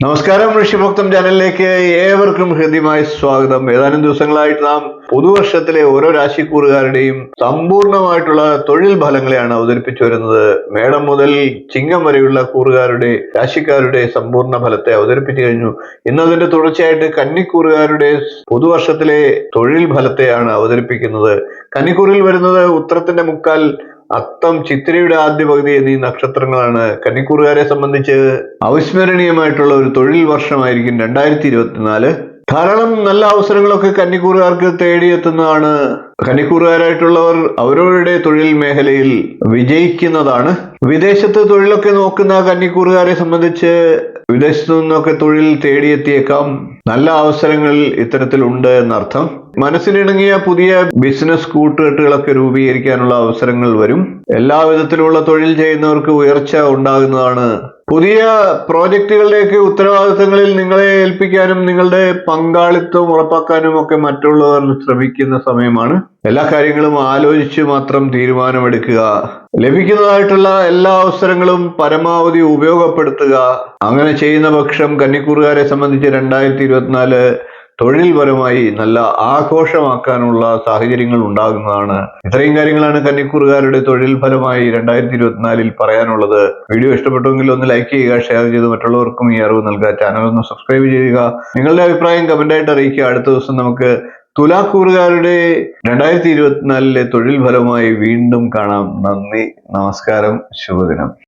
നമസ്കാരം ഋഷിഭക്തം ചാനലിലേക്ക് ഏവർക്കും ഹൃദ്യമായ സ്വാഗതം. ഏതാനും ദിവസങ്ങളായിട്ട് നാം പുതുവർഷത്തിലെ ഓരോ രാശിക്കൂറുകാരുടെയും സമ്പൂർണമായിട്ടുള്ള തൊഴിൽ ഫലങ്ങളെയാണ് അവതരിപ്പിച്ചു വരുന്നത്. മേടം മുതൽ ചിങ്ങം വരെയുള്ള കൂറുകാരുടെ രാശിക്കാരുടെ സമ്പൂർണ ഫലത്തെ അവതരിപ്പിച്ചു കഴിഞ്ഞു. ഇന്നതിന്റെ തുടർച്ചയായിട്ട് കന്നിക്കൂറുകാരുടെ പുതുവർഷത്തിലെ തൊഴിൽ ഫലത്തെയാണ് അവതരിപ്പിക്കുന്നത്. കന്നിക്കൂറിൽ വരുന്നത് ഉത്തരത്തിന്റെ മുക്കാൽ അത്തം ചിത്രയുടെ ആദ്യ പകുതി എന്നീ നക്ഷത്രങ്ങളാണ് കന്നിക്കൂറുകാരെ സംബന്ധിച്ച് അവിസ്മരണീയമായിട്ടുള്ള ഒരു തൊഴിൽ വർഷമായിരിക്കും രണ്ടായിരത്തി ഇരുപത്തിനാല് ധാരാളം നല്ല അവസരങ്ങളൊക്കെ കന്നിക്കൂറുകാർക്ക് തേടിയെത്തുന്നതാണ്. കന്നിക്കൂറുകാരായിട്ടുള്ളവർ അവരവരുടെ തൊഴിൽ മേഖലയിൽ വിജയിക്കുന്നതാണ്. വിദേശത്ത് തൊഴിലൊക്കെ നോക്കുന്ന കന്നിക്കൂറുകാരെ സംബന്ധിച്ച് വിദേശത്തു നിന്നൊക്കെ തൊഴിൽ തേടിയെത്തിയേക്കാം. നല്ല അവസരങ്ങൾ ഇത്തരത്തിലുണ്ട് എന്നർത്ഥം. മനസ്സിനിണങ്ങിയ പുതിയ ബിസിനസ് കൂട്ടുകെട്ടുകളൊക്കെ രൂപീകരിക്കാനുള്ള അവസരങ്ങൾ വരും. എല്ലാ വിധത്തിലുള്ള തൊഴിൽ ചെയ്യുന്നവർക്ക് ഉയർച്ച ഉണ്ടാകുന്നതാണ്. പുതിയ പ്രോജക്റ്റുകളുടെയൊക്കെ ഉത്തരവാദിത്തങ്ങളിൽ നിങ്ങളെ ഏൽപ്പിക്കാനും നിങ്ങളുടെ പങ്കാളിത്തം ഉറപ്പാക്കാനും ഒക്കെ മറ്റുള്ളവർ ശ്രമിക്കുന്ന സമയമാണ്. എല്ലാ കാര്യങ്ങളും ആലോചിച്ച് മാത്രം തീരുമാനമെടുക്കുക. ലഭിക്കുന്നതായിട്ടുള്ള എല്ലാ അവസരങ്ങളും പരമാവധി ഉപയോഗപ്പെടുത്തുക. അങ്ങനെ ചെയ്യുന്ന പക്ഷം കന്നിക്കൂറുകാരെ സംബന്ധിച്ച് രണ്ടായിരത്തി ഇരുപത്തിനാല് തൊഴിൽപരമായി നല്ല ആഘോഷമാക്കാനുള്ള സാഹചര്യങ്ങൾ ഉണ്ടാകുന്നതാണ്. ഇത്രയും കാര്യങ്ങളാണ് കന്നിക്കൂറുകാരുടെ തൊഴിൽ ഫലമായി രണ്ടായിരത്തി ഇരുപത്തിനാലിൽ പറയാനുള്ളത്. വീഡിയോ ഇഷ്ടപ്പെട്ടുവെങ്കിൽ ഒന്ന് ലൈക്ക് ചെയ്യുക ഷെയർ ചെയ്ത് മറ്റുള്ളവർക്കും ഈ അറിവ് നൽകുക. ചാനൽ ഒന്ന് സബ്സ്ക്രൈബ് ചെയ്യുക. നിങ്ങളുടെ അഭിപ്രായം കമന്റായിട്ട് അറിയിക്കുക. അടുത്ത ദിവസം നമുക്ക് തുലാക്കൂറുകാരുടെ രണ്ടായിരത്തി ഇരുപത്തിനാലിലെ തൊഴിൽ ഫലമായി വീണ്ടും കാണാം. നന്ദി നമസ്കാരം ശുഭദിനം.